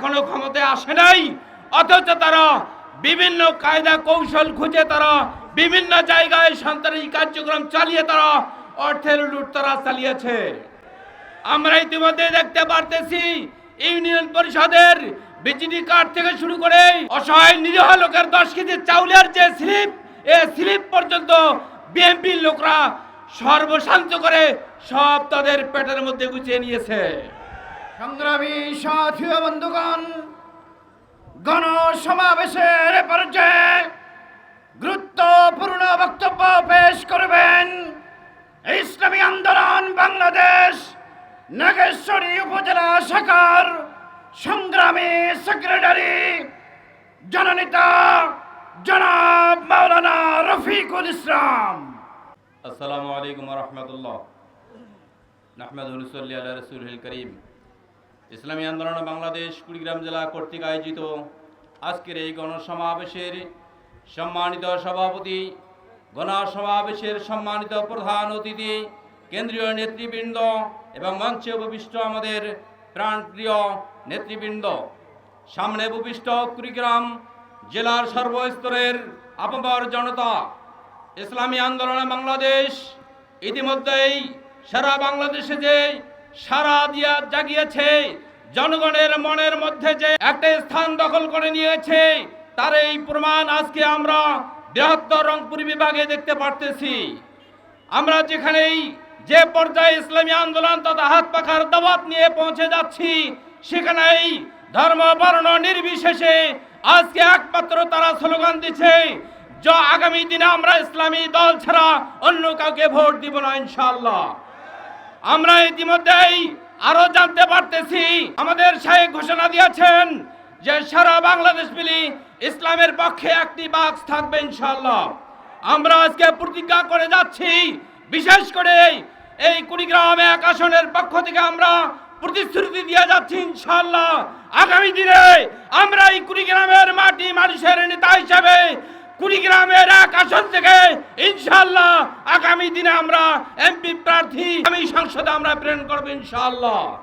এখনও ক্ষমতায় আসে নাই। অথচ তারা বিভিন্ন কায়দা কৌশল খুঁজে তারা বিভিন্ন জায়গায় সন্ত্রাসী কার্যক্রম চালিয়ে তারা অর্থের লুট তারা চালিয়েছে। আমরা ইতিমধ্যে দেখতে পারতেছি, ইউনিয়ন পরিষদের বিজিডি কার্ড থেকে শুরু করে অসহায় নিরীহ লোকের দশ কেজি চাউলের যে স্লিপ, এ স্লিপ পর্যন্ত বিএনপির লোকরা সর্বশান্ত করে সব তাদের পেটের মধ্যে গুছিয়ে নিয়েছে। সংগ্রামী সাথী বন্ধুগণ গণ সমাবেশের পর্যায়ে গুরুত্বপূর্ণ বক্তব্য পেশ করবেন ইসলামী আন্দোলন বাংলাদেশ নাগেশ্বরী উপজেলা শাখার সংগ্রামী সেক্রেটারি জননেতা জনাব মাওলানা রফিকুল ইসলাম। আসসালামু আলাইকুম রহমতুল্লাহ। নাহমেদুল্লি আল্লাহ রসুল করিম। ইসলামী আন্দোলন বাংলাদেশ, কুড়িগ্রাম জেলা কর্তৃক আয়োজিত আজকের এই গণসমাবেশের সম্মানিত সভাপতি, গণসমাবেশের সম্মানিত প্রধান অতিথি, কেন্দ্রীয় নেতৃবৃন্দ এবং মঞ্চে উপবিষ্ট আমাদের প্রাণপ্রিয় নেতৃবৃন্দ। সামনে উপবিষ্ট কুড়িগ্রাম জেলার সর্বস্তরের আপমর জনতা, ইসলামী আন্দোলনে বাংলাদেশ ইতিমধ্যেই সারা বাংলাদেশে যে সারা দিয়া জাগিয়েছে। জনগণের মনের মধ্যে যে একটা স্থান দখল করে নিয়েছে, তার এই প্রমাণ আজকে আমরা বৃহত্তর রংপুর বিভাগে দেখতে পারতেছি। আমরা যেখানেই যে পর্যায়ে ইসলামী আন্দোলন তথা হাত পাখার দাবাত নিয়ে পৌঁছে যাচ্ছি, সেখানেই ধর্ম, বর্ণ নির্বিশেষে আজকে একমাত্র তারা স্লোগান দিচ্ছে, যে আগামী দিনে আমরা ইসলামী দল ছাড়া অন্য কাউকে ভোট দিব না ইনশাআল্লাহ। আমরা ইতিমধ্যেই আরও জানতে পারতেছি। আমাদের সাহেব ঘোষণা দিয়েছেন যে সারা বাংলাদেশ মিলি ইসলামের পক্ষে একটি বাক্স থাকবে ইনশাল্লাহ আমরা আজকে প্রতিজ্ঞা করে যাচ্ছি, বিশেষ করে এই কুড়িগ্রাম এক আসনের পক্ষ থেকে আমরা প্রতিশ্রুতি দিয়ে যাচ্ছি ইনশাল্লাহ আগামী দিনে আমরা এই কুড়িগ্রামের মাটি মানুষের নেতা হিসাবে কুড়িগ্রামের এক আসন থেকে ইনশাআল্লাহ আগামী দিনে আমরা এমপি প্রার্থী, আমি সংসদে আমরা প্রেরণ করব ইনশাআল্লাহ।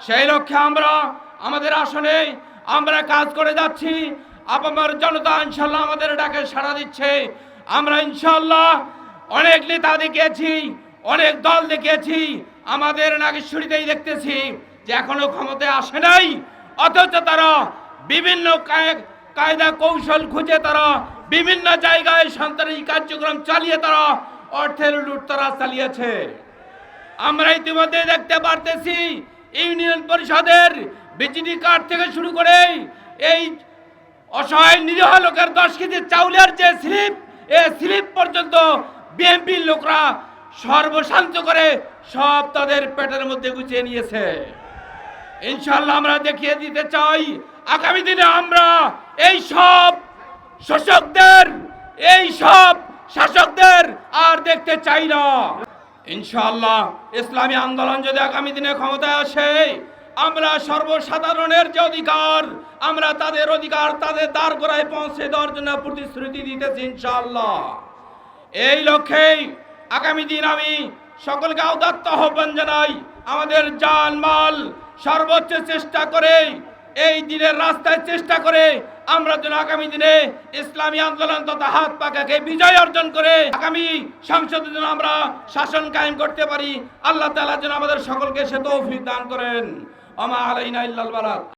সেই লক্ষ্যে আমরা আমাদের আসনে আমরা কাজ করে যাচ্ছি। আপামার জনতা ইনশাআল্লাহ আমাদের ডাকে সাড়া দিচ্ছে। আমরা ইনশাআল্লাহ অনেক নেতা দেখিয়েছি, অনেক দল দেখিয়েছি। আমাদের নাগেশ্বরীতেই দেখতেছি যে এখনও ক্ষমতায় আসে নাই। অথচ তারা বিভিন্ন কায়- কায়দা কৌশল খুঁজে তারা বিভিন্ন জায়গায় সন্ত্রাসী কার্যক্রম চালিয়ে তারা অর্থের লুট তারা চালিয়েছে। আমরা ইতিমধ্যে দেখতে পারতেছি, ইউনিয়ন পরিষদের বিজিডি কার্ড থেকে শুরু করে এই অসহায় নিরীহ লোকের দশ কেজি চাউলের যে স্লিপ এ স্লিপ পর্যন্ত বিএনপির লোকরা সর্বশান্ত করে সব তাদের পেটের মধ্যে গুছিয়ে নিয়েছে। ইনশাল্লাহ আমরা দেখিয়ে দিতে চাই, আগামী দিনে আমরা এই সব শোষকদের, এই সব শাসকদের আর দেখতে চাই না। ইনশাআল্লাহ ইসলামী আন্দোলন যদি আগামী দিনে ক্ষমতায় আসে, আমরা সর্বসাধারণের যে অধিকার, আমরা তাদের অধিকার তাদের দ্বার করায় পৌঁছে দেওয়ার জন্য প্রতিশ্রুতি দিতেছি ইনশাআল্লাহ। এই লক্ষ্যেই আগামী দিন আমি সকলকে আউদাত্ত আহ্বান জানাই, আমাদের জান মাল সর্বোচ্চ চেষ্টা করে, এই দিনের রাস্তায় চেষ্টা করে আমরা যেন আগামী দিনে ইসলামী আন্দোলন তথা হাত পাকাকে বিজয় অর্জন করে আগামী সংসদে যেন আমরা শাসন কায়েম করতে পারি, আল্লাহ তালা যেন আমাদের সকলকে সে তৌফিক দান করেন। আমা আলাইনা ইল্লাল বালাগ।